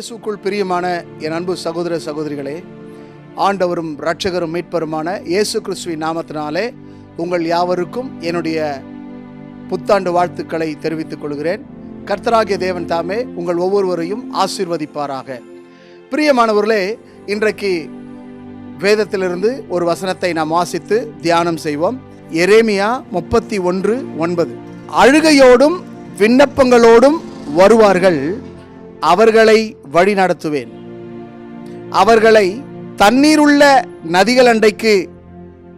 இயேசுக்குள் பிரியமான என் அன்பு சகோதர சகோதரிகளே ஆண்டவரும் இரட்சகரும் மீட்பருமான இயேசு கிறிஸ்துவின் நாமத்தினாலே உங்கள் யாவருக்கும் என்னுடைய புத்தாண்டு வாழ்த்துக்களை தெரிவித்துக் கொள்கிறேன். கர்த்தராகிய தேவன் தாமே உங்கள் ஒவ்வொருவரையும் ஆசீர்வதிப்பாராக. பிரியமானவர்களே இன்றைக்கு வேதத்திலிருந்து ஒரு வசனத்தை நாம் வாசித்து தியானம் செய்வோம். எரேமியா முப்பத்தி ஒன்று ஒன்பது. அழுகையோடும் விண்ணப்பங்களோடும் வருவார்கள். அவர்களை வழிநடத்துவேன் அவர்களை தண்ணீருள்ள நதிகள் அண்டைக்கு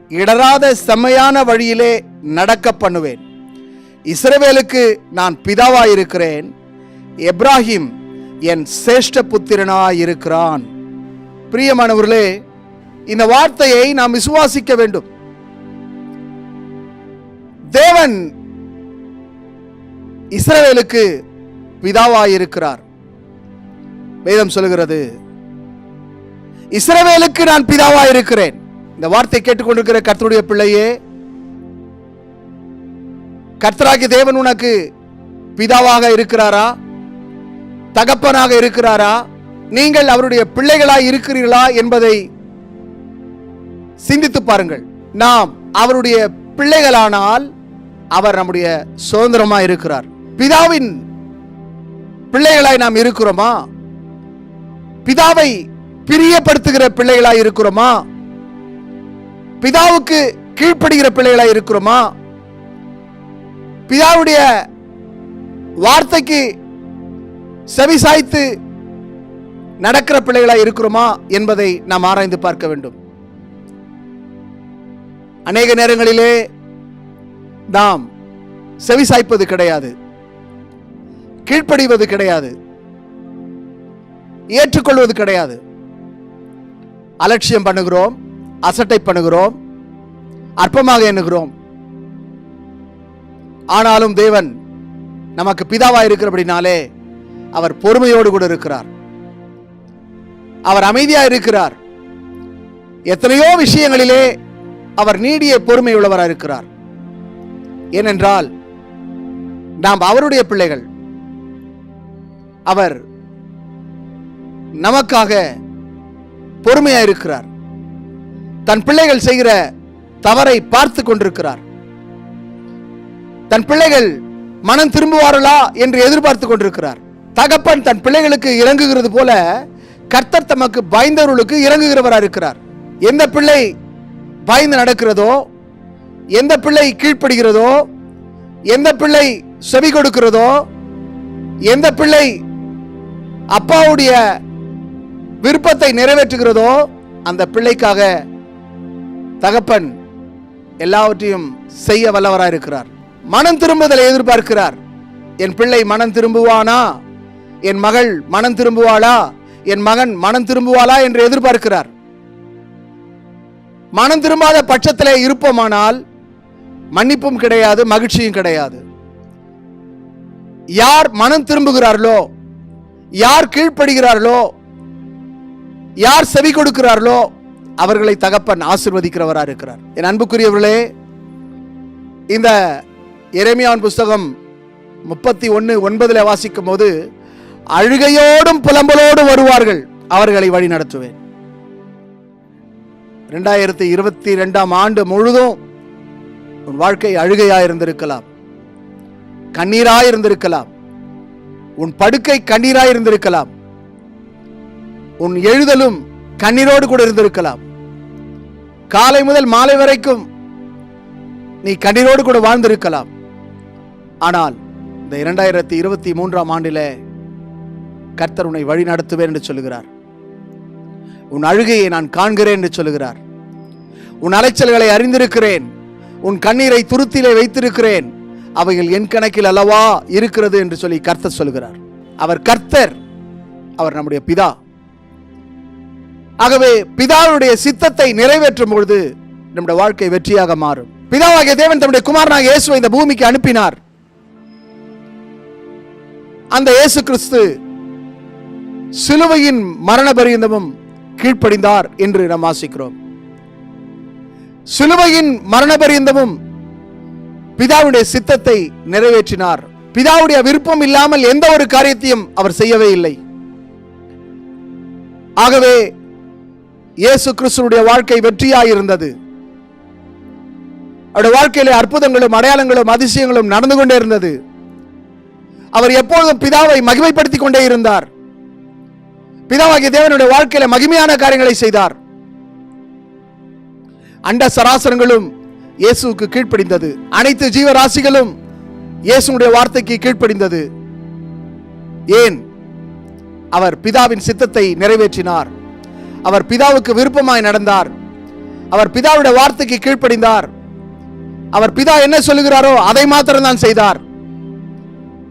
இடராத செம்மையான வழியிலே நடக்க பண்ணுவேன். இஸ்ரவேலுக்கு நான் பிதாவாயிருக்கிறேன். எப்ராஹிம் என் சேஷ்ட புத்திரனாயிருக்கிறான். பிரியமானவர்களே இந்த வார்த்தையை நாம் விசுவாசிக்க வேண்டும். தேவன் இஸ்ரவேலுக்கு பிதாவாயிருக்கிறார். வேதம் சொல்லுகிறது இஸ்ரவேலுக்கு நான் பிதாவா இருக்கிறேன் இந்த வார்த்தை கேட்டுக்கொண்டிருக்கிற கர்த்தருடைய பிள்ளையே கர்த்தராகி தேவன் உனக்கு பிதாவாக இருக்கிறாரா? தகப்பனாக இருக்கிறாரா? நீங்கள் அவருடைய பிள்ளைகளாய் இருக்கிறீர்களா? என்பதை சிந்தித்து பாருங்கள். நாம் அவருடைய பிள்ளைகளானால் அவர் நம்முடைய சுதந்திரமா இருக்கிறார் பிதாவின் பிள்ளைகளாய் நாம் இருக்கிறோமா? பிதாவை பிரியப்படுத்துகிற பிள்ளைகளாய் இருக்கிறோமா? பிதாவுக்கு கீழ்ப்படுகிற பிள்ளைகளாய் இருக்கிறோமா? பிதாவுடைய வார்த்தைக்கு செவிசாய்த்து நடக்கிற பிள்ளைகளாய் இருக்கிறோமா என்பதை நாம் ஆராய்ந்து பார்க்க வேண்டும். அநேக நேரங்களிலே நாம் செவிசாய்ப்பது கிடையாது. கீழ்ப்படிவது கிடையாது. ஏற்றுக்கொள்வது கிடையாது. அலட்சியம் பண்ணுகிறோம் அசட்டை பண்ணுகிறோம் அற்பமாக எண்ணுகிறோம். ஆனாலும் தேவன் நமக்கு பிதாவா இருக்கிறபடினாலே அவர் பொறுமையோடு கூட இருக்கிறார். அவர் அமைதியா இருக்கிறார். எத்தனையோ விஷயங்களிலே அவர் நீடிய பொறுமை உள்ளவராக இருக்கிறார். ஏனென்றால் நாம் அவருடைய பிள்ளைகள். அவர் நமக்காக பொறுமையா இருக்கிறார் தன் பிள்ளைகள் செய்கிற தவறை பார்த்து கொண்டிருக்கிறார். தன் பிள்ளைகள் மனம் திரும்புவார்களா என்று எதிர்பார்த்து கொண்டிருக்கிறார். தகப்பன் தன் பிள்ளைகளுக்கு இறங்குகிறது போல கர்த்தர் தமக்கு பயந்தவர்களுக்கு இறங்குகிறவரா இருக்கிறார். எந்த பிள்ளை பயந்து நடக்கிறதோ எந்த பிள்ளை கீழ்ப்படுகிறதோ எந்த பிள்ளை செவி கொடுக்கிறதோ எந்த பிள்ளை அப்பாவுடைய விருப்பத்தை நிறைவேற்றுகிறதோ அந்த பிள்ளைக்காக தகப்பன் எல்லாவற்றையும் செய்ய வல்லவராக இருக்கிறார். மனம் திரும்புதலை எதிர்பார்க்கிறார். என் பிள்ளை மனம் திரும்புவானா? என் மகள் மனம் திரும்புவாளா? என் மகன் மனம் திரும்புவாளா என்று எதிர்பார்க்கிறார். மனம் திரும்பாத பட்சத்திலே இருப்போமானால் மன்னிப்பும் கிடையாது மகிழ்ச்சியும் கிடையாது. யார் மனம் திரும்புகிறார்களோ யார் கீழ்ப்படுகிறார்களோ யார் செவி கொடுக்கிறார்களோ அவர்களை தகப்பன் ஆசிர்வதிக்கிறவராக இருக்கிறார். என் அன்புக்குரியவர்களே இந்த இறைமையான் புஸ்தகம் முப்பத்தி ஒன்று ஒன்பதில் வாசிக்கும் போது அழுகையோடும் புலம்பலோடும் வருவார்கள் அவர்களை வழி நடத்துவேன். ரெண்டாயிரத்தி இருபத்தி ரெண்டாம் ஆண்டு முழுதும் உன் வாழ்க்கை அழுகையாக இருந்திருக்கலாம். கண்ணீராக இருந்திருக்கலாம். உன் படுக்கை கண்ணீராக இருந்திருக்கலாம். உன் எழுதலும் கண்ணீரோடு கூட இருந்திருக்கலாம். காலை முதல் மாலை வரைக்கும் நீ கண்ணீரோடு கூட வாழ்ந்திருக்கலாம். ஆனால் இந்த இரண்டாயிரத்தி இருபத்தி மூன்றாம் ஆண்டில் கர்த்தர் உன்னை வழி நடத்துவேன் என்று சொல்லுகிறார். உன் அழுகையை நான் காண்கிறேன் என்று சொல்லுகிறார். உன் அலைச்சல்களை அறிந்திருக்கிறேன். உன் கண்ணீரை துருத்திலே வைத்திருக்கிறேன். அவைகள் என் கணக்கில் அல்லவா இருக்கிறது என்று சொல்லி கர்த்தர் சொல்கிறார் அவர் கர்த்தர் அவர் நம்முடைய பிதா. ஆகவே பிதாவுடைய சித்தத்தை நிறைவேற்றும் பொழுது நம்முடைய வாழ்க்கை வெற்றியாக மாறும். பிதாவாகிய தேவன் தம்முடைய குமாரனாக இயேசுவை இந்த பூமிக்கு அனுப்பினார். அந்த இயேசு கிறிஸ்து சிலுவையின் மரண பரியந்தமும் கீழ்ப்படிந்தார் என்று நாம் ஆசிக்கிறோம். சிலுவையின் மரண பரியந்தமும் பிதாவுடைய சித்தத்தை நிறைவேற்றினார். பிதாவுடைய விருப்பம் இல்லாமல் எந்த ஒரு காரியத்தையும் அவர் செய்யவே இல்லை. ஆகவே இயேசு கிறிஸ்துடைய வாழ்க்கை வெற்றியாய் இருந்தது அவருடைய வாழ்க்கையில அற்புதங்களும் அடையாளங்களும் அதிசயங்களும் நடந்து கொண்டே இருந்தது. அவர் எப்பொழுதும் பிதாவை மகிமைப்படுத்திக் கொண்டே இருந்தார். பிதாவாகிய தேவனுடைய வாழ்க்கையில மகிமையான காரியங்களை செய்தார். அண்ட சராசரங்களும் இயேசுவுக்கு கீழ்ப்படிந்தது. அனைத்து ஜீவராசிகளும் இயேசுடைய வார்த்தைக்கு கீழ்ப்படிந்தது. ஏன்? அவர் பிதாவின் சித்தத்தை நிறைவேற்றினார். அவர் பிதாவுக்கு விருப்பமாய் நடந்தார். அவர் பிதாவுடைய வார்த்தைக்கு கீழ்ப்படிந்தார். அவர் பிதா என்ன சொல்லுகிறாரோ அதை மாத்திரம்தான் செய்தார்.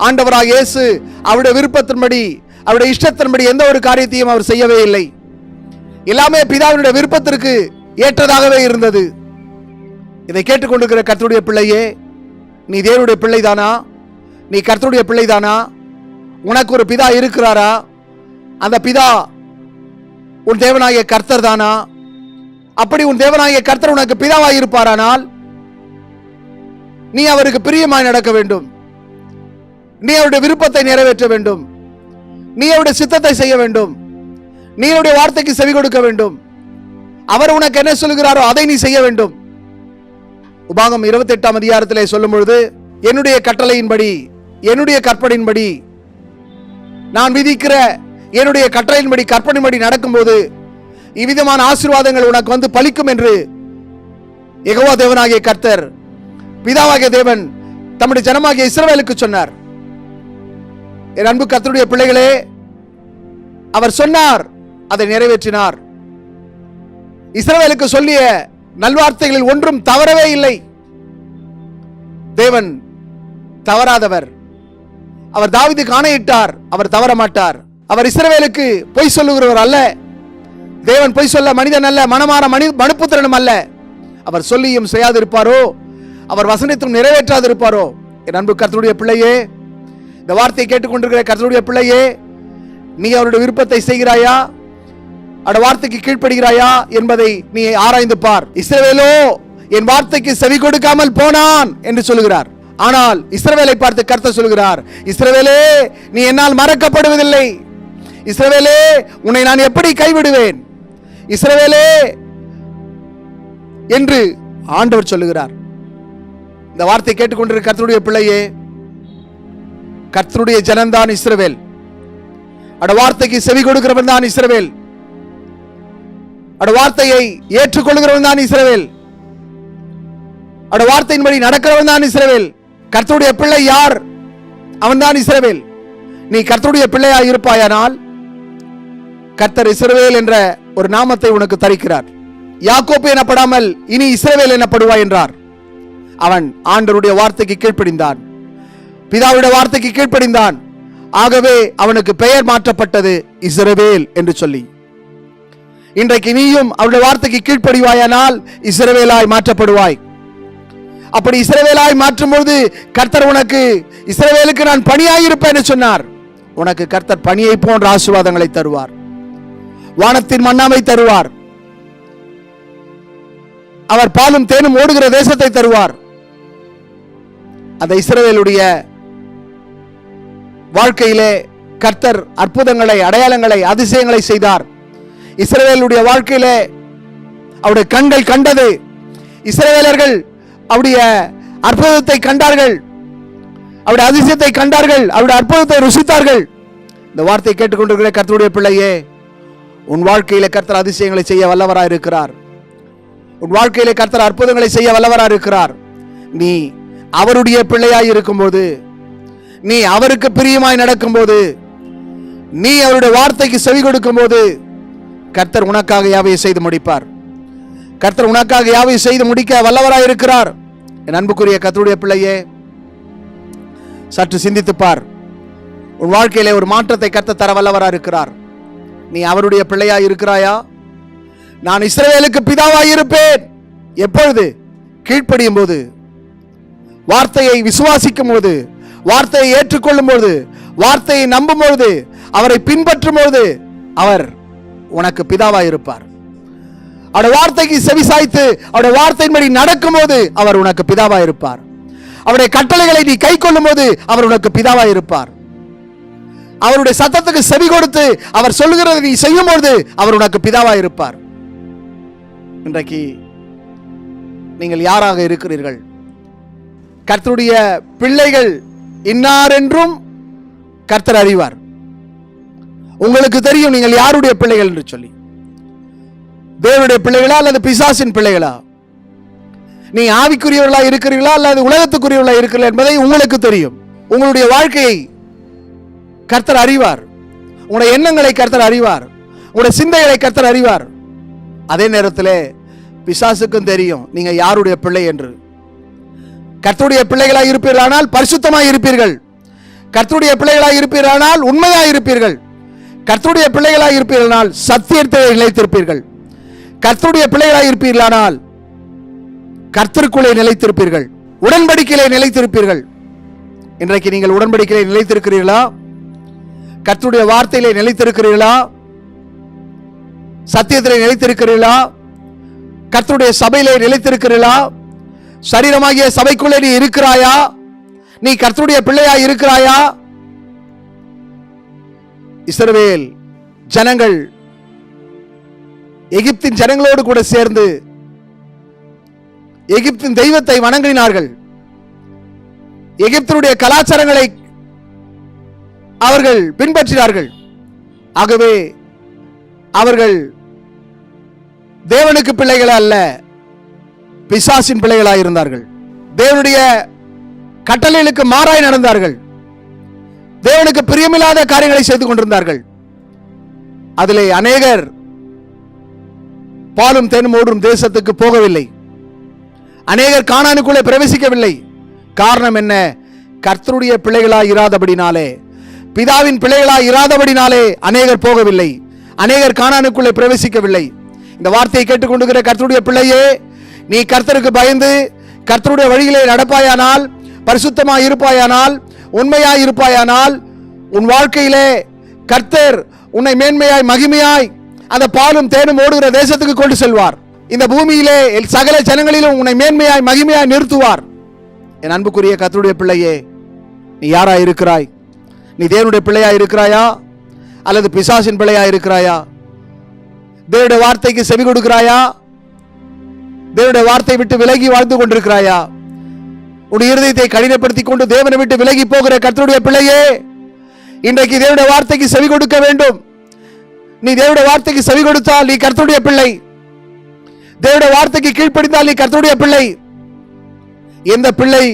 ஆண்டவராக இயேசு அவருடைய விருப்பத்தின்படி அவருடைய இஷ்டத்தின்படி எந்த ஒரு காரியத்தையும் அவர் செய்யவே இல்லை. எல்லாமே பிதாவினுடைய விருப்பத்திற்கு ஏற்றதாகவே இருந்தது. இதை கேட்டுக்கொண்டிருக்கிற கர்த்தருடைய பிள்ளையே நீ தேவனுடைய பிள்ளைதானா? நீ கர்த்தருடைய பிள்ளைதானா? உனக்கு ஒரு பிதா இருக்கிறாரா? அந்த பிதா உன் தேவனாகிய கர்த்தர் தானா? அப்படி உன் தேவனாகிய கர்த்தர் உனக்கு பிதாவாய் இருப்பாரானால் நீ அவருக்கு பிரியமாய் நடக்க வேண்டும். நீ அவருடைய விருப்பத்தை நிறைவேற்ற வேண்டும். நீ அவருடைய சித்தத்தை செய்ய வேண்டும். நீ அவருடைய வார்த்தைக்கு செவி கொடுக்க வேண்டும். அவர் உனக்கு என்ன சொல்லுகிறாரோ அதை நீ செய்ய வேண்டும். உபாகம் இருபத்தி எட்டாம் அதிகாரத்திலே சொல்லும் பொழுது என்னுடைய கட்டளையின்படி என்னுடைய கற்பனையின்படி நான் விதிக்கிற என்னுடைய கட்டளையின்படி கற்பனையின்படி நடக்கும்போது இவ்விதமான ஆசீர்வாதங்கள் உனக்கு வந்து பலிக்கும் என்று எகவா தேவனாகிய கர்த்தர் பிதாவாகிய தேவன் தம்முடைய ஜனமாகிய இஸ்ரவேலுக்கு சொன்னார். என் அன்பு கர்த்தருடைய பிள்ளைகளே அவர் சொன்னார் அதை நிறைவேற்றினார். இஸ்ரவேலுக்கு சொல்லிய நல்வார்த்தைகளில் ஒன்றும் தவறவே இல்லை. தேவன் தவறாதவர். அவர் தாவிதுக்கு ஆணையிட்டார் அவர் தவற மாட்டார் அவர் இஸ்ரவேலுக்கு பொய் சொல்லுகிறவர் அல்ல. தேவன் பொய் சொல்ல மனிதன் அல்ல மனமாற மனி மனுப்புத்திரனும் அல்ல. அவர் சொல்லியும் செய்யாதிருப்பாரோ? அவர் வசனத்தும் நிறைவேற்றாதிருப்பாரோ? என் அன்பு கர்த்தருடைய பிள்ளையே இந்த வார்த்தையை கேட்டுக்கொண்டிருக்கிற கர்த்தருடைய பிள்ளையே நீ அவருடைய விருப்பத்தை செய்கிறாயா? அவருடைய வார்த்தைக்கு கீழ்ப்படுகிறாயா என்பதை நீ ஆராய்ந்து பார். இஸ்ரவேலோ என் வார்த்தைக்கு செவி கொடுக்காமல் போனான் என்று சொல்லுகிறார். ஆனால் இஸ்ரவேலை பார்த்து கர்த்த சொல்கிறார் இஸ்ரவேலே நீ என்னால் மறக்கப்படுவதில்லை. இஸ்ரவேலே உன்னை நான் எப்படி கைவிடுவேன்? இஸ்ரவேலே என்று ஆண்டவர் சொல்லுகிறார். இந்த வார்த்தை கேட்டுக்கொண்டிருக்க கர்த்தருடைய பிள்ளையே கர்த்தருடைய ஜனந்தான் இஸ்ரவேல். அட வார்த்தைக்கு செவி கொடுக்கிறவன் தான் இஸ்ரவேல். அட வார்த்தையை ஏற்றுக்கொள்கிறவன் தான் இஸ்ரவேல். அட வார்த்தையின்படி நடக்கிறவன் தான் இஸ்ரவேல். கர்த்தருடைய பிள்ளை யார்? அவன்தான் இஸ்ரவேல். நீ கர்த்தருடைய பிள்ளையாய் இருப்பாயானால் கர்த்தர் இஸ்ரவேல் என்ற ஒரு நாமத்தை உனக்கு தரிக்கிறார். யாக்கோப்பு எனப்படாமல் இனி இஸ்ரவேல் எனப்படுவாய் என்றார். அவன் ஆண்டருடைய வார்த்தைக்கு கீழ்ப்படிந்தான். பிதாவுடைய வார்த்தைக்கு கீழ்ப்படிந்தான். ஆகவே அவனுக்கு பெயர் மாற்றப்பட்டது இஸ்ரவேல் என்று சொல்லி. இன்றைக்கு நீயும் அவருடைய வார்த்தைக்கு கீழ்ப்படிவாயானால் இஸ்ரவேலாய் மாற்றப்படுவாய். அப்படி இஸ்ரவேலாய் மாற்றும்போது கர்த்தர் உனக்கு இஸ்ரவேலுக்கு நான் பணியாயிருப்பேன் என்று சொன்னார். உனக்கு கர்த்தர் பணியை போன்ற ஆசீர்வாதங்களை தருவார். வானத்தின் மண்ணாமை தருவார். அவர் பாலும் தேனும் ஓடுகிற தேசத்தை தருவார். அந்த இஸ்ரவேலுடைய வாழ்க்கையிலே கர்த்தர் அற்புதங்களை அடையாளங்களை அதிசயங்களை செய்தார். இஸ்ரவேலுடைய வாழ்க்கையிலே அவருடைய கண்கள் கண்டது. இஸ்ரவேலர்கள் அவருடைய அற்புதத்தை கண்டார்கள். அவருடைய அதிசயத்தை கண்டார்கள். அவருடைய அற்புதத்தை ருசித்தார்கள். இந்த வார்த்தையை கேட்டுக்கொண்டிருக்கிற கர்த்தருடைய பிள்ளையே உன் வாழ்க்கையில கர்த்தர் அதிசயங்களை செய்ய வல்லவராய் இருக்கிறார். உன் வாழ்க்கையில கர்த்தர் அற்புதங்களை செய்ய வல்லவராக இருக்கிறார். நீ அவருடைய பிள்ளையாய் இருக்கும்போது நீ அவருக்கு பிரியமாய் நடக்கும்போது நீ அவருடைய வார்த்தைக்கு செவி கொடுக்கும்போது கர்த்தர் உனக்காக யாவையை செய்து முடிப்பார். கர்த்தர் உனக்காக யாவை செய்து முடிக்க வல்லவராய் இருக்கிறார். என் அன்புக்குரிய கர்த்தருடைய பிள்ளையே சற்று சிந்தித்துப்பார் உன் வாழ்க்கையிலே ஒரு மாற்றத்தை கர்த்த தர வல்லவராக இருக்கிறார். நீ அவருடைய பிள்ளையா இருக்கிறாயா? நான் இஸ்ரேலுக்கு பிதாவாய் இருப்பேன். எப்பொழுது? கீழ்ப்படியும் போது. வார்த்தையை விசுவாசிக்கும் போது வார்த்தையை ஏற்றுக்கொள்ளும் போது வார்த்தையை நம்பும் பொழுது அவரை பின்பற்றும் பொழுது அவர் உனக்கு பிதாவாய் இருப்பார். அவருடைய வார்த்தைக்கு செவிசாய்த்து அவருடைய வார்த்தையின்படி நடக்கும்போது அவர் உனக்கு பிதாவாய் இருப்பார். அவருடைய கட்டளைகளை நீ கை கொள்ளும் போது அவர் உனக்கு பிதாவாய் இருப்பார். அவருடைய சத்தத்துக்கு செவி கொடுத்து அவர் சொல்லுகிறதை நீ செய்யும் பொழுது அவர் உனக்கு பிதாவா இருப்பார் இன்றைக்கு நீங்கள் யாராக இருக்கிறீர்கள்? கர்த்தருடைய பிள்ளைகள் இன்னார் என்றும் கர்த்தர் அறிவார். உங்களுக்கு தெரியும் நீங்கள் யாருடைய பிள்ளைகள் என்று சொல்லி. தேவனுடைய பிள்ளைகளா அல்லது பிசாசின் பிள்ளைகளா? நீ ஆவிக்குரியவர்களா இருக்கிறீர்களா அல்லது உலகத்துக்குரியவர்களா இருக்கிறீர்களா என்பதை உங்களுக்கு தெரியும். உங்களுடைய வாழ்க்கையை கர்த்தர் அறிவார். உன்னுடைய எண்ணங்களை கர்த்தர் அறிவார். உங்களுடைய சிந்தைகளை கர்த்தர் அறிவார். அதே நேரத்தில் பிசாசுக்கும் தெரியும் நீங்க யாருடைய பிள்ளை என்று. கர்த்தருடைய பிள்ளைகளாக இருப்பீர்களானால் பரிசுத்தமாக இருப்பீர்கள். கர்த்தருடைய பிள்ளைகளாக இருப்பீர்களானால் உண்மையாக இருப்பீர்கள். கர்த்தருடைய பிள்ளைகளாக இருப்பீர்களானால் சத்தியத்தை நிலைத்திருப்பீர்கள். கர்த்தருடைய பிள்ளைகளாக இருப்பீர்களானால் கர்த்தருக்குள்ளே நிலைத்திருப்பீர்கள். உடன்படிக்கையிலே நிலைத்திருப்பீர்கள். இன்றைக்கு நீங்கள் உடன்படிக்கையிலே நிலைத்திருக்கிறீர்களா? கத்துடைய வார்த்தையிலே நிலைத்திருக்கிறீர்களா? சத்தியத்திலே நிலைத்திருக்கிறீர்களா? கர்த்தருடைய சபையிலே நிலைத்திருக்கிறீர்களா? சரீரமாகிய சபைக்குள்ளே நீ இருக்கிறாயா? நீ கர்த்தருடைய பிள்ளையா இருக்கிறாயா? இஸ்ரவேல் ஜனங்கள் எகிப்தின் ஜனங்களோடு கூட சேர்ந்து எகிப்தின் தெய்வத்தை வணங்கினார்கள். எகிப்தினுடைய கலாச்சாரங்களை அவர்கள் பின்பற்றினார்கள். ஆகவே அவர்கள் தேவனுக்கு பிள்ளைகள் அல்ல பிசாசின் பிள்ளைகளாக இருந்தார்கள். தேவனுடைய கட்டளைகளுக்கு மாறாய் நடந்தார்கள். தேவனுக்கு பிரியமில்லாத காரியங்களை செய்து கொண்டிருந்தார்கள். அதிலே அநேகர் பாலும் தேனும் ஓடும் தேசத்துக்கு போகவில்லை. அநேகர் காணானுக்குள்ளே பிரவேசிக்கவில்லை. காரணம் என்ன? கர்த்தருடைய பிள்ளைகளாக இராதபடினாலே பிதாவின் பிள்ளைகளாய் இராதபடினாலே அநேகர் போகவில்லை. அநேகர் காணானுக்குள்ளே பிரவேசிக்கவில்லை. இந்த வார்த்தையை கேட்டுக்கொண்டுகிற கர்த்தருடைய பிள்ளையே நீ கர்த்தருக்கு பயந்து கர்த்தருடைய வழியிலே நடப்பாயானால் பரிசுத்தமாய் இருப்பாயானால் உண்மையாய் இருப்பாயானால் உன் வாழ்க்கையிலே கர்த்தர் உன்னை மேன்மையாய் மகிமையாய் அந்த பாலும் தேனும் ஓடுகிற தேசத்துக்கு கொண்டு செல்வார். இந்த பூமியிலே சகல ஜனங்களிலும் உன்னை மேன்மையாய் மகிமையாய் நிறுத்துவார். என் அன்புக்குரிய கத்தருடைய பிள்ளையே நீ யாராய் இருக்கிறாய் நீ தேவனுடைய பிள்ளையா இருக்கிறாயா? அல்லது பிசாசின் பிள்ளையா இருக்கிறாயா? தேவனுடைய வார்த்தைக்கு செவி கொடுக்கிறாயா? தேவனுடைய வார்த்தை விட்டு விலகி வாழ்ந்து கொண்டிருக்கிறாயா? உன் இருதயத்தை கடினப்படுத்தி கொண்டு தேவனை விட்டு விலகி போகிற கர்த்தருடைய பிள்ளையே இன்றைக்கு தேவனுடைய வார்த்தைக்கு செவி கொடுக்க வேண்டும். நீ தேவனுடைய வார்த்தைக்கு செவி கொடுத்தால் நீ கர்த்தருடைய பிள்ளை. தேவனுடைய வார்த்தைக்கு கீழ்ப்படிந்தால் நீ கர்த்தருடைய பிள்ளை. எந்த பிள்ளை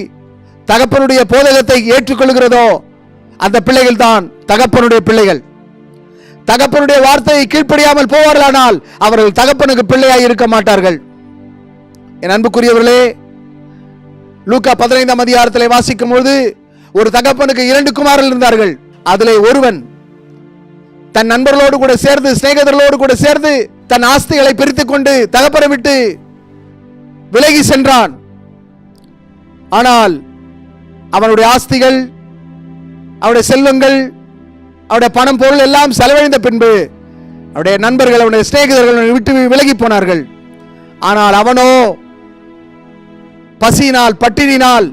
தகப்பனுடைய போதகத்தை ஏற்றுக்கொள்கிறதோ அந்த பிள்ளைகள் தான் தகப்பனுடைய பிள்ளைகள். தகப்பனுடைய வார்த்தையை கீழ்ப்படியாமல் போவார்களானால் அவர்கள் தகப்பனுக்கு பிள்ளையாய் இருக்க மாட்டார்கள். என் அன்புக்குரியவர்களே லூக்கா பதினைந்தாம் அதிகாரத்தில் வாசிக்கும் பொழுது ஒரு தகப்பனுக்கு இரண்டு குமாரர்கள் இருந்தார்கள். அதிலே ஒருவன் தன் நண்பர்களோடு கூட சேர்ந்து சிநேகிதர்களோடு கூட சேர்ந்து தன் ஆஸ்திகளை பிரித்துக் கொண்டு தகப்பனை விட்டு விலகி சென்றான். ஆனால் அவனுடைய ஆஸ்திகள் அவருடைய செல்வங்கள் அவருடைய பணம் பொருள் எல்லாம் செலவழிந்த பின்பு அவருடைய நண்பர்கள் அவனுடைய சிநேகிதர்கள் விட்டு விலகி போனார்கள். ஆனால் அவனோ பசியினால் பட்டினினால்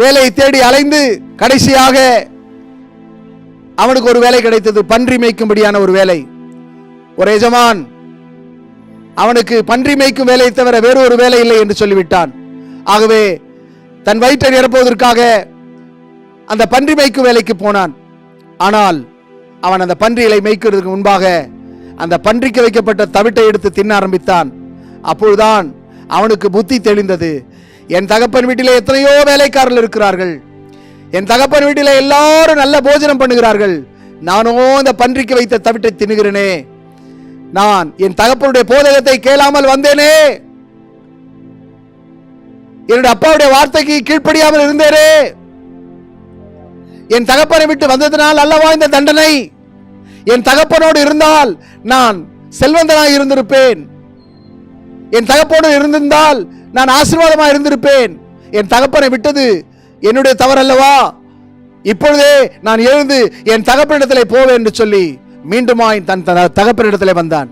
வேலையை தேடி அலைந்து கடைசியாக அவனுக்கு ஒரு வேலை கிடைத்தது பன்றி மேய்க்கும்படியான ஒரு வேலை. ஒரு எஜமான் அவனுக்கு பன்றி மேய்க்கும் வேலையை தவிர வேறு ஒரு வேலை இல்லை என்று சொல்லிவிட்டான். ஆகவே தன் வயிற்றை நிரப்புவதற்காக அந்த பன்றி மேய்க்கும் வேலைக்கு போனான். ஆனால் அவன் அந்த பன்றிகளை மேய்க்கிறதுக்கு முன்பாக அந்த பன்றிக்கு வைக்கப்பட்ட தவிட்டை எடுத்து தின்ன ஆரம்பித்தான். அப்பொழுதுதான் அவனுக்கு புத்தி தெளிந்தது. என் தகப்பன் வீட்டிலே எத்தனையோ வேலைக்காரர்கள் இருக்கிறார்கள். என் தகப்பன் வீட்டிலே எல்லாரும் நல்ல போஜனம் பண்ணுகிறார்கள். நானோ இந்த பன்றிக்கு வைத்த தவிட்டை தின்னுகிறேனே. நான் என் தகப்பனுடைய போதகத்தை கேளாமல் வந்தேனே. என்னுடைய அப்பாவுடைய வார்த்தைக்கு கீழ்ப்படியாமல் இருந்தேனே. என் தகப்பனை விட்டு வந்ததினால் அல்லவா இந்த தண்டனை? என் தகப்பனோடு இருந்தால் நான் செல்வந்தனாய் இருந்திருப்பேன். என் தகப்பனோடு இருந்திருந்தால் நான் ஆசீர்வாதமாக இருந்திருப்பேன். என் தகப்பனை விட்டது என்னுடைய தவறல்லவா? இப்பொழுதே நான் எழுந்து என் தகப்பனிடத்தில் போவேன் என்று சொல்லி மீண்டுமாய் தன் த- வந்தான்.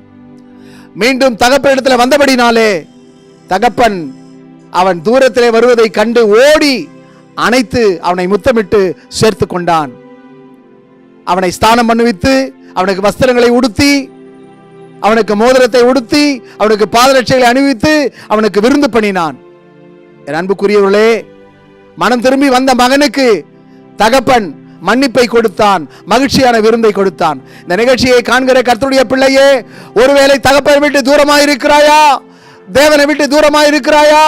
மீண்டும் தகப்பனிடத்தில் வந்தபடினாலே தகப்பன் அவன் தூரத்திலே வருவதை கண்டு ஓடி அணைத்து அவனை முத்தமிட்டு சேர்த்து கொண்டான். அவனை ஸ்தானம் பண்ணுவித்து அவனுக்கு வஸ்திரங்களை உடுத்தி அவனுக்கு மோதிரத்தை உடுத்தி அவனுக்கு பாதரட்சைகளை அணிவித்து அவனுக்கு விருந்து பண்ணினான். என் அன்புக்குரியவர்களே மனம் திரும்பி வந்த மகனுக்கு தகப்பன் மன்னிப்பை கொடுத்தான் மகிழ்ச்சியான விருந்தை கொடுத்தான். இந்த நிகழ்ச்சியை காண்கிற கர்த்தருடைய பிள்ளையே ஒருவேளை தகப்பனை விட்டு தூரமாக இருக்கிறாயா தேவனை விட்டு தூரமாக இருக்கிறாயா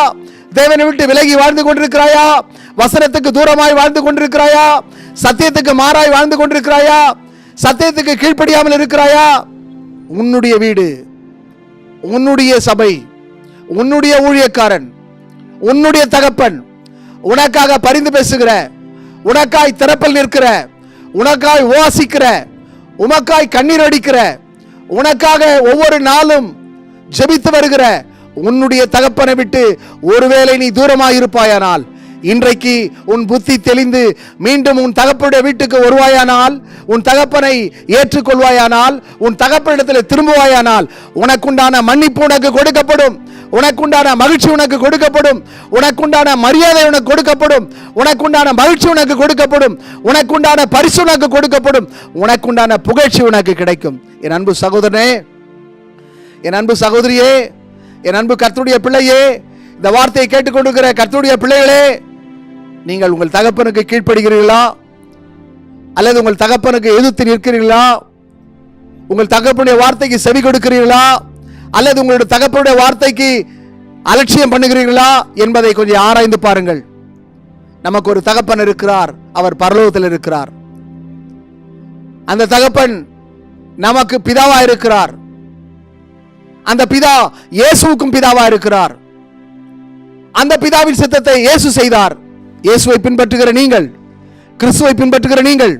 தேவனை விட்டு விலகி வாழ்ந்து கொண்டிருக்கிறாயா? வசனத்துக்கு தூரமாய் வாழ்ந்து கொண்டிருக்கிறாயா? சத்தியத்துக்கு மாறாய் வாழ்ந்து கொண்டிருக்கிறாயா? சத்தியத்துக்கு கீழ்ப்படியாமல் இருக்கிறாயா? உன்னுடைய வீடு உன்னுடைய சபை உன்னுடைய ஊழியக்காரன் உன்னுடைய தகப்பன் உனக்காக பரிந்து பேசுகிற உனக்காய் திறப்பில் நிற்கிற உனக்காய் ஓசிக்கிற உமக்காய் கண்ணீர் அடிக்கிற உனக்காக ஒவ்வொரு நாளும் ஜெபித்து வருகிற உன்னுடைய தகப்பனை விட்டு ஒருவேளை நீ தூரமாக இருப்பாயானால் இன்றைக்கு உன் புத்தி தெளிந்து மீண்டும் உன் தகப்பனுடைய வீட்டுக்கு வருவாயானால் உன் தகப்பனை ஏற்றுக்கொள்வாயானால் உன் தகப்பனிடத்தில் திரும்புவாயானால் உனக்குண்டான மன்னிப்பு உனக்கு கொடுக்கப்படும். உனக்குண்டான மகிழ்ச்சி உனக்கு கொடுக்கப்படும். உனக்குண்டான மரியாதை உனக்கு கொடுக்கப்படும். உனக்குண்டான மகிழ்ச்சி உனக்கு கொடுக்கப்படும். உனக்குண்டான பரிசு உனக்கு கொடுக்கப்படும். உனக்குண்டான புகழ்ச்சி உனக்கு கிடைக்கும். என் அன்பு சகோதரனே என் அன்பு சகோதரியே என் அன்பு கர்த்தருடைய பிள்ளையே இந்த வார்த்தையை கேட்டுக்கொண்டிருக்கிற கர்த்தருடைய பிள்ளைகளே நீங்கள் உங்கள் தகப்பனுக்கு கீழ்ப்படுகிறீர்களா? அல்லது உங்கள் தகப்பனுக்கு எதிர்த்து நிற்கிறீர்களா? உங்கள் தகப்பனுடைய வார்த்தைக்கு செவி கொடுக்கிறீர்களா? அல்லது உங்களுடைய தகப்பனுடைய வார்த்தைக்கு அலட்சியம் பண்ணுகிறீர்களா? என்பதை கொஞ்சம் ஆராய்ந்து பாருங்கள். நமக்கு ஒரு தகப்பன் இருக்கிறார். அவர் பரலோகத்தில் இருக்கிறார். அந்த தகப்பன் நமக்கு பிதாவா இருக்கிறார் அந்த பிதா இயேசுவுக்கும் பிதாவா இருக்கிறார். அந்த பிதாவின் சித்தத்தை இயேசு செய்தார். இயேசுவை பின்பற்றுகிற நீங்கள் கிறிஸ்துவை பின்பற்றுகிற நீங்கள்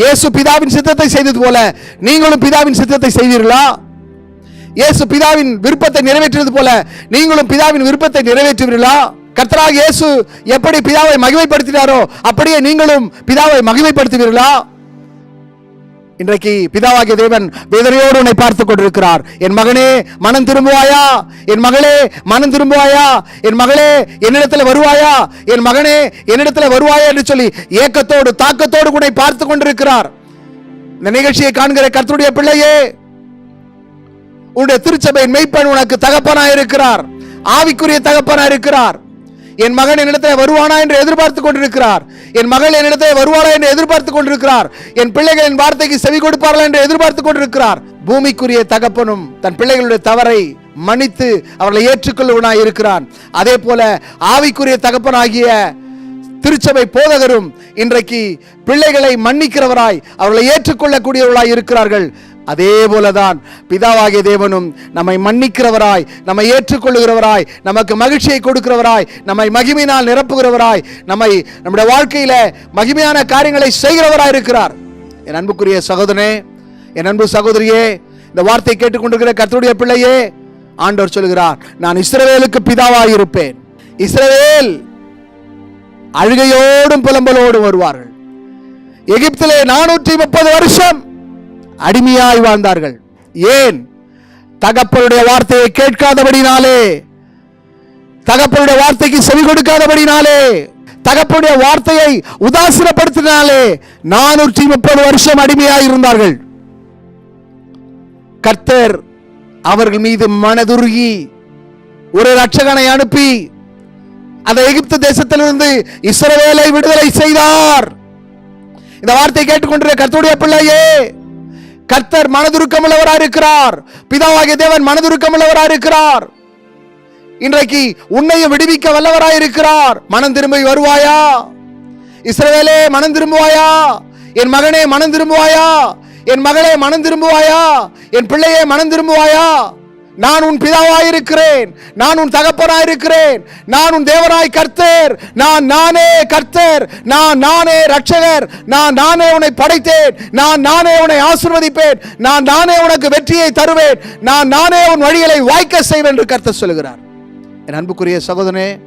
இயேசு பிதாவின் சித்தத்தை செய்தது போல நீங்களும் பிதாவின் சித்தத்தை செய்வீர்களா? இயேசு பிதாவின் விருப்பத்தை நிறைவேற்றியது போல நீங்களும் பிதாவின் விருப்பத்தை நிறைவேற்றுவீர்களா? கர்த்தராக இயேசு எப்படி பிதாவை மகிமைப்படுத்தினாரோ அப்படியே நீங்களும் பிதாவை மகிமைப்படுத்துவீர்களா? இன்றைக்கு பிதாவாகிய தேவன் வேதனையோடு உன்னை பார்த்து கொண்டிருக்கிறார். என் மகனே மனம் திரும்புவாயா? என் மகளே மனம் திரும்புவாயா? என் மகளே என்னிடத்தில் வருவாயா? என் மகனே என்னிடத்தில் வருவாயா என்று சொல்லி ஏக்கத்தோடு தாக்கத்தோடு கூட பார்த்து கொண்டிருக்கிறார். இந்த நிகழ்ச்சியை காண்கிற கர்த்தருடைய பிள்ளையே உன்னுடைய திருச்சபையின் மெய்ப்பன் உனக்கு தகப்பனா இருக்கிறார். ஆவிக்குரிய தகப்பனா இருக்கிறார். என் மகன் என்னிடத்தில் வருவானா என்று எதிர்பார்த்து கொண்டிருக்கிறார். என் மகள் என்னிடத்தில் வருவாளா என்று எதிர்பார்த்து கொண்டிருக்கிறார். என் பிள்ளைகள் என் வார்த்தைக்கு செவி கொடுப்பார்களா என்று எதிர்பார்த்து கொண்டிருக்கிறார். பூமிக்குரிய தகப்பனும் தன் பிள்ளைகளுடைய தவறை மன்னித்து அவர்களை ஏற்றுக்கொள்வனாய் இருக்கிறான். அதே போல ஆவிக்குரிய தகப்பனாகிய திருச்சபை போதகரும் இன்றைக்கு பிள்ளைகளை மன்னிக்கிறவராய் அவர்களை ஏற்றுக்கொள்ளக்கூடியவர்களாய் இருக்கிறார்கள். அதே போலதான் பிதாவாகிய தேவனும் நம்மை மன்னிக்கிறவராய் நம்மை ஏற்றுக்கொள்ளுகிறவராய் நமக்கு மகிழ்ச்சியை கொடுக்கிறவராய் நம்மை மகிமையினால் நிரப்புகிறவராய் நம்மை நம்முடைய வாழ்க்கையில மகிமையான காரியங்களை செய்கிறவராய் இருக்கிறார். என் அன்புக்குரிய சகோதரனே என் அன்பு சகோதரியே இந்த வார்த்தை கேட்டுக்கொண்டிருக்கிற கர்த்தருடைய பிள்ளையே ஆண்டவர் சொல்கிறார் நான் இஸ்ரவேலுக்கு பிதாவாய் இருப்பேன். இஸ்ரவேல் அழுகையோடும் புலம்பலோடும் வருவார்கள். எகிப்திலே நானூற்றி முப்பது வருஷம் அடிமையாய் வாழ்ந்தார்கள். ஏன்? தகப்பனுடைய வார்த்தையை கேட்காதபடினாலே தகப்பனுடைய வார்த்தைக்கு செவி கொடுக்காதபடினாலே தகப்பனுடைய வார்த்தையை உதாசீனப்படுத்தினாலே நானூற்றி முப்பது வருஷம் அடிமையாய் இருந்தார்கள். கர்த்தர் அவர்கள் மீது மனதுருகி ஒரு ரட்சகனை அனுப்பி அந்த எகிப்து தேசத்திலிருந்து இஸ்ரவேலை விடுதலை செய்தார். இந்த வார்த்தை கேட்டுக்கொண்டிருக்க கர்த்தருடைய பிள்ளையே கர்த்தர் மனதுருக்கம் உள்ளவராக இருக்கிறார். பிதாவாகிய தேவன் மனதுருக்கம் உள்ளவராக இருக்கிறார். இன்றைக்கு உன்னையும் விடுவிக்க வல்லவராய் இருக்கிறார். மனம் திரும்பி வருவாயா? இஸ்ரவேலே மனம் திரும்புவாயா? என் மகனே மனம் திரும்புவாயா? என் மகளே மனம் திரும்புவாயா? என் பிள்ளையே மனம் திரும்புவாயா? நான் உன் பிதாவாயிருக்கிறேன். நான் உன் தகப்பனாயிருக்கிறேன். நான் உன் தேவனாய் கர்த்தர். நான் நானே கர்த்தர். நான் நானே ரட்சகர் நான் நானே உன்னை படைத்தேன். நான் நானே உன்னை ஆசீர்வதிப்பேன். நான் நானே உனக்கு வெற்றியை தருவேன். நான் நானே உன் வழிகளை வாய்க்க செய்வேன் என்று கர்த்தர் சொல்கிறார் என் அன்புக்குரிய சகோதரனே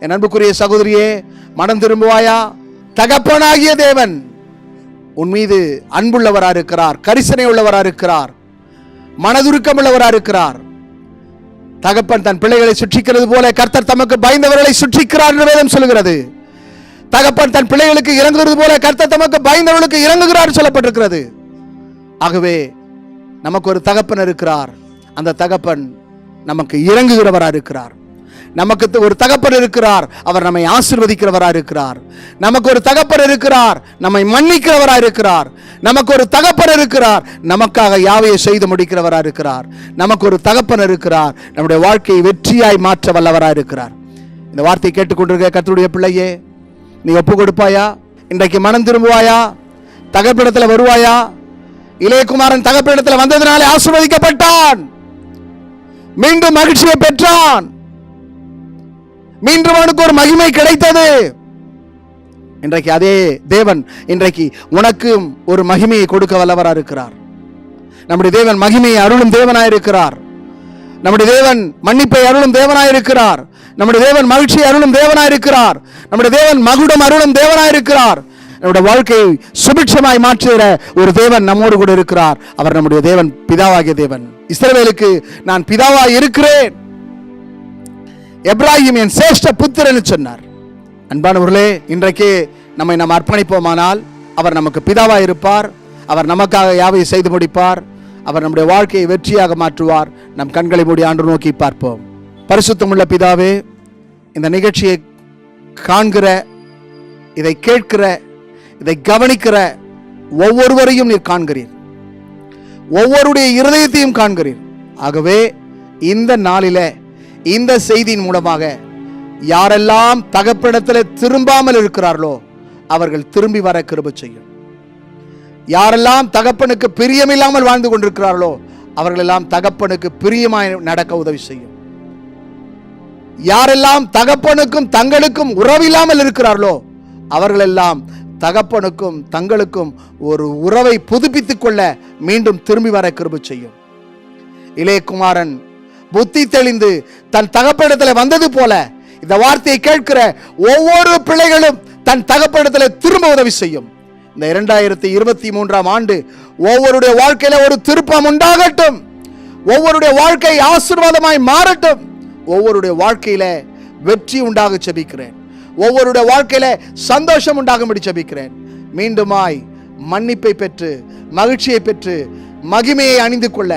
என் அன்புக்குரிய சகோதரியே மனம் திரும்புவாயா? தகப்பனாகிய தேவன் உன் மீது அன்புள்ளவரா இருக்கிறார் கரிசனை உள்ளவராக இருக்கிறார் மனதுருக்கம் உள்ளவராக இருக்கிறார் தகப்பன் தன் பிள்ளைகளை சுற்றிக்கிறது போல கர்த்தர் தமக்கு பயந்தவர்களை சுற்றிக்கிறார் என்று வேதம் சொல்கிறது தகப்பன் தன் பிள்ளைகளுக்கு இறங்குகிறது போல கர்த்தர் தமக்கு பயந்தவர்களுக்கு இறங்குகிறார் சொல்லப்பட்டிருக்கிறது. ஆகவே நமக்கு ஒரு தகப்பன் இருக்கிறார். அந்த தகப்பன் நமக்கு இறங்குகிறவராக இருக்கிறார் நமக்கு ஒரு தகப்பர் இருக்கிறார். அவர் நம்மை ஆசீர்வதிக்கிறவரா இருக்கிறார். நமக்கு ஒரு தகப்பர் இருக்கிறார். நம்மை மன்னிக்கிறவரா இருக்கிறார். நமக்கு ஒரு தகப்பர் இருக்கிறார். நமக்காக யாவையை செய்து முடிக்கிறவரா இருக்கிறார். நமக்கு ஒரு தகப்பன் இருக்கிறார். நம்முடைய வாழ்க்கையை வெற்றியாய் மாற்ற வல்லவரா இருக்கிறார். இந்த வார்த்தையை கேட்டுக்கொண்டிருக்க கத்துடைய பிள்ளையே நீ ஒப்பு கொடுப்பாயா? இன்றைக்கு மனம் திரும்புவாயா? தகப்பிடத்தில் வருவாயா? இளையகுமாரன் தகப்பிடத்தில் வந்ததினாலே ஆசிர்வதிக்கப்பட்டான். மீண்டும் மகிழ்ச்சியை பெற்றான். மீண்டும் அவனுக்கு ஒரு மகிமை கிடைத்தது. இன்றைக்கு அதே தேவன் இன்றைக்கு உனக்கும் ஒரு மகிமையை கொடுக்க வல்லவராக இருக்கிறார். நம்முடைய தேவன் மகிமையை அருளும் தேவனாய் இருக்கிறார். நம்முடைய தேவன் மன்னிப்பை அருளும் தேவனாய் இருக்கிறார். நம்முடைய தேவன் மகிழ்ச்சியை அருளும் தேவனாயிருக்கிறார் நம்முடைய தேவன் மகுடம் அருளும் தேவனாக இருக்கிறார். நம்முடைய வாழ்க்கையை சுபிட்சமாய் மாற்றுகிற ஒரு தேவன் நம்மோடு கூட இருக்கிறார். அவர் நம்முடைய தேவன் பிதாவாகிய தேவன். இஸ்ரவேலுக்கு நான் பிதாவாய் இருக்கிறேன். எப்ராஹிம் என் சேஷ்ட புத்திரன்னு சொன்னார். அன்பானவர்களே இன்றைக்கு நம்மை நாம் அர்ப்பணிப்போமானால் அவர் நமக்கு பிதாவாக இருப்பார் அவர் நமக்காக யாவையை செய்து முடிப்பார் அவர் நம்முடைய வாழ்க்கையை வெற்றியாக மாற்றுவார். நம் கண்களை மூடி ஆண்டு நோக்கி பார்ப்போம். பரிசுத்தமுள்ள பிதாவே இந்த நிகழ்ச்சியை காண்கிற இதை கேட்கிற இதை கவனிக்கிற ஒவ்வொருவரையும் நீர் காண்கிறீர். ஒவ்வொருடைய இருதயத்தையும் காண்கிறீர். ஆகவே இந்த நாளிலே இந்த செய்தியின் மூலமாக யாரெல்லாம் தகப்பனிடத்தில் திரும்பாமல் இருக்கிறார்களோ அவர்கள் திரும்பி வர கிருப செய்யும். யாரெல்லாம் தகப்பனுக்கு பிரியமில்லாமல் வாழ்ந்து கொண்டிருக்கிறார்களோ அவர்களெல்லாம் தகப்பனுக்கு பிரியமாய் நடக்க உதவி செய்யும். யாரெல்லாம் தகப்பனுக்கும் தங்களுக்கும் உறவில்லாமல் இருக்கிறார்களோ அவர்களெல்லாம் தகப்பனுக்கும் தங்களுக்கும் ஒரு உறவை புதுப்பித்துக் கொள்ள மீண்டும் திரும்பி வர கிருப செய்யும். இளையகுமாரன் புத்தி தெளிந்து தன் தகப்பனிடத்தில் வந்தது போல இந்த வார்த்தையை கேட்கிற ஒவ்வொரு பிள்ளைகளும் தன் தகப்பனிடத்தில் திரும்ப உதவி செய்யும். இந்த இரண்டாயிரத்தி இருபத்தி மூன்றாம் ஆண்டு ஒவ்வொருடைய வாழ்க்கையில ஒரு திருப்பம் உண்டாகட்டும். ஒவ்வொருடைய வாழ்க்கை ஆசீர்வாதமாய் மாறட்டும். ஒவ்வொருடைய வாழ்க்கையில வெற்றி உண்டாக செபிக்கிறேன் ஒவ்வொருடைய வாழ்க்கையில சந்தோஷம் உண்டாகும்படி செபிக்கிறேன் மீண்டுமாய் மன்னிப்பை பெற்று மகிழ்ச்சியை பெற்று மகிமையை அணிந்து கொள்ள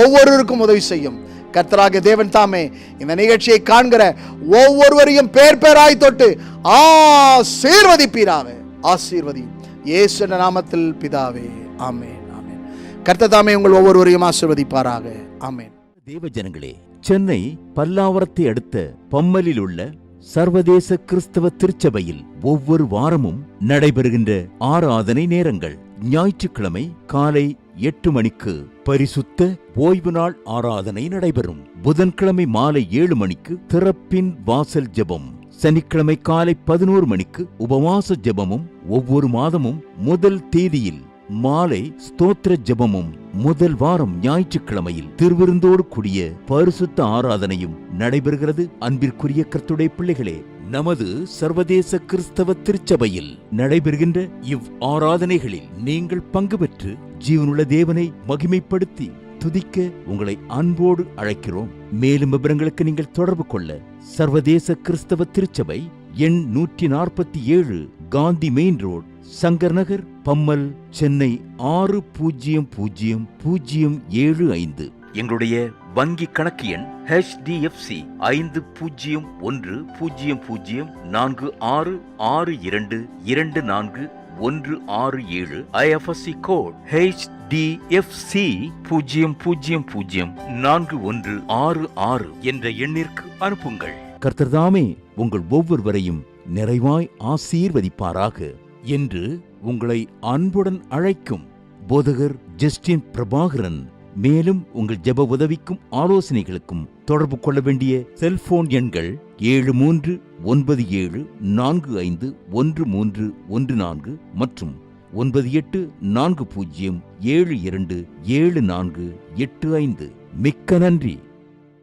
ஒவ்வொருவருக்கும் உதவி செய்யும். கர்த்தராக தேவன் தாமே இந்த நிகழ்ச்சியை காண்கிற ஒவ்வொருவரையும் பேர் பேராய் தொட்டு ஆசீர்வதிப்பீராக. ஆசீர்வதியும் இயேசு நாமத்தில் பிதாவே ஆமேன் ஆமேன். கர்த்த தாமே உங்கள் ஒவ்வொருவரையும் ஆசீர்வதிப்பாராக. ஆமென். தேவஜனங்களே சென்னை பல்லாவரத்தை அடுத்த பம்மலில் உள்ள சர்வதேச கிறிஸ்தவ திருச்சபையில் ஒவ்வொரு வாரமும் நடைபெறுகின்ற ஆராதனை நேரங்கள். ஞாயிற்றுக்கிழமை காலை எட்டு மணிக்கு பரிசுத்த ஓய்வு நாள் ஆராதனை நடைபெறும். புதன்கிழமை மாலை ஏழு மணிக்கு திறப்பின் வாசல் ஜெபம். சனிக்கிழமை காலை பதினோரு மணிக்கு உபவாச ஜெபமும் ஒவ்வொரு மாதமும் முதல் தேதியில் மாலை ஸ்தோத்திர ஜெபமும் முதல் வாரம் ஞாயிற்றுக்கிழமையில் திருவிருந்தோடு கூடிய பரிசுத்த ஆராதனையும் நடைபெறுகிறது. அன்பிற்குரிய கர்த்துடைய பிள்ளைகளே நமது சர்வதேச கிறிஸ்தவ திருச்சபையில் நடைபெறுகின்ற இவ் ஆராதனைகளில் நீங்கள் பங்கு பெற்று ஜீவனுள்ள தேவனை மகிமைப்படுத்தி துதிக்க உங்களை அன்போடு அழைக்கிறோம். மேலும் விவரங்களுக்கு நீங்கள் தொடர்பு கொள்ள சர்வதேச கிறிஸ்தவ திருச்சபை எண் நூற்றி நாற்பத்தி ஏழு காந்தி மெயின் ரோட் சங்கர் நகர் பம்மல் சென்னை ஆறு பூஜ்ஜியம் பூஜ்ஜியம் பூஜ்ஜியம் ஏழு ஐந்து. எங்களுடைய வங்கி கணக்கு எண் ஹெச்டிஎஃப்சி ஐந்து பூஜ்ஜியம் ஒன்று பூஜ்ஜியம் பூஜ்ஜியம் நான்கு ஆறு ஆறு இரண்டு இரண்டு நான்கு ஒன்று ஆறு ஏழு ஐஎஃப்எஸ்சி கோட் ஹெச்டிஎஃப்சி பூஜ்ஜியம் பூஜ்ஜியம் பூஜ்ஜியம் நான்கு ஒன்று ஆறு ஆறு என்ற எண்ணிற்கு அனுப்புங்கள். கர்த்தர்தாமே உங்கள் ஒவ்வொருவரையும் நிறைவாய் ஆசீர்வதிப்பாராக என்று உங்களை அன்புடன் அழைக்கும் போதகர் ஜஸ்டின் பிரபாகரன். மேலும் உங்கள் ஜெப உதவிக்கும் ஆலோசனைகளுக்கும் தொடர்பு கொள்ள வேண்டிய செல்போன் எண்கள் ஏழு மூன்று ஒன்பது ஏழு நான்கு ஐந்து ஒன்று மூன்று ஒன்று நான்கு மற்றும் ஒன்பது எட்டு நான்கு பூஜ்ஜியம் ஏழு இரண்டு ஏழு நான்கு எட்டு ஐந்து. மிக்க நன்றி.